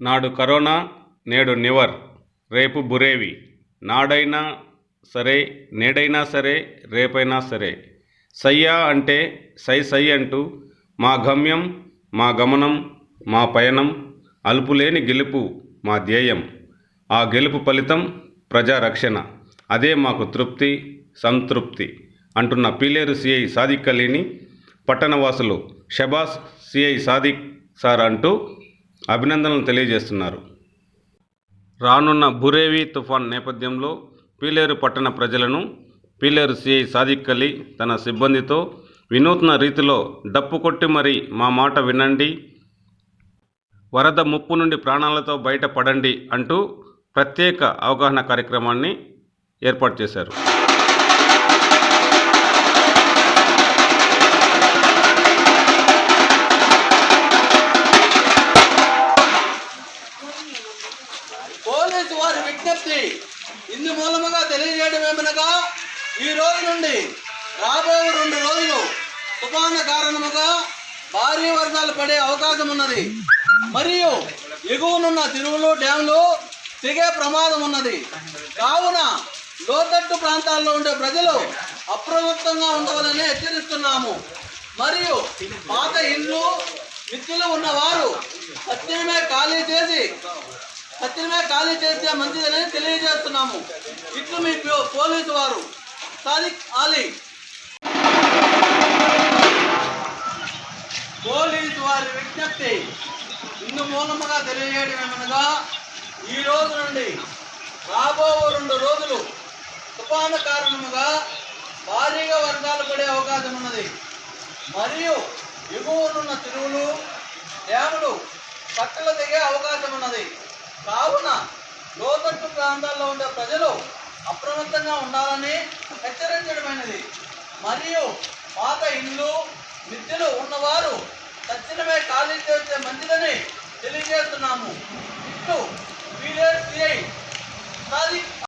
నాడు కరోనా నేడు నివర్ రేపు బురేవి. నాడైనా సరే నేడైనా సరే రేపైనా సరే. సయ్యా అంటే సై సై అంటూ మా గమ్యం మా గమనం మా పయనం అలుపులేని గెలుపు మా ధ్యేయం. ఆ గెలుపు ఫలితం ప్రజారక్షణ. అదే మాకు తృప్తి సంతృప్తి అంటున్న పీలేరు సిఐ సాదిక్ అలీని పట్టణవాసులు షబాస్ సిఐ సాదిక్ సార్ అంటూ అభినందనలు తెలియజేస్తున్నారు. రానున్న బురేవి తుఫాన్ నేపథ్యంలో పీలేరు పట్టణ ప్రజలను పీలేరు సిఐ సాదిక్ అలీ తన సిబ్బందితో వినూత్న రీతిలో డప్పు కొట్టి మరి మా మాట వినండి వరద ముప్పు నుండి ప్రాణాలతో బయటపడండి అంటూ ప్రత్యేక అవగాహన కార్యక్రమాన్ని ఏర్పాటు చేశారు. పోలీసు వారి విజ్ఞప్తి. ఇందు మూలముగా తెలియజేయడం ఏమనగా ఈ రోజు నుండి రాబోయే రెండు రోజులు తుఫాను కారణముగా భారీ వర్షాలు పడే అవకాశం ఉన్నది. మరియు ఎగువనున్న తిరువులు డ్యాంలు తెగే ప్రమాదం ఉన్నది. కావున లోతట్టు ప్రాంతాల్లో ఉండే ప్రజలు అప్రమత్తంగా ఉండవాలని హెచ్చరిస్తున్నాము. మరియు పాత ఇల్లు మిత్రులు ఉన్నవారు సత్యమే ఖాళీ చేసి సత్యమే ఖాళీ చేస్తే మంచిదని తెలియజేస్తున్నాము. ఇట్లు మీ పోలీసు వారు. సాదిక్ ఆలీ పోలీసు వారి విజ్ఞప్తి ఇందు మూలముగా తెలియజేయడం ఏమనగా ఈ రోజు నుండి రాబో రెండు రోజులు తుఫాను కారణముగా భారీగా వర్షాలు పడే అవకాశం ఉన్నది. మరియు ఎగువనున్న చెరువులు డ్యాములు పక్కల దిగే అవకాశం ఉన్నది. కావున లోతట్టు ప్రాంతాల్లో ఉండే ప్రజలు అప్రమత్తంగా ఉండాలని హెచ్చరించడమైనది. మరియు పాత ఇండ్లు మిద్దెలు ఉన్నవారు తక్షణమే ఖాళీ చేస్తే మంచిదని తెలియజేస్తున్నాము. ఇట్లు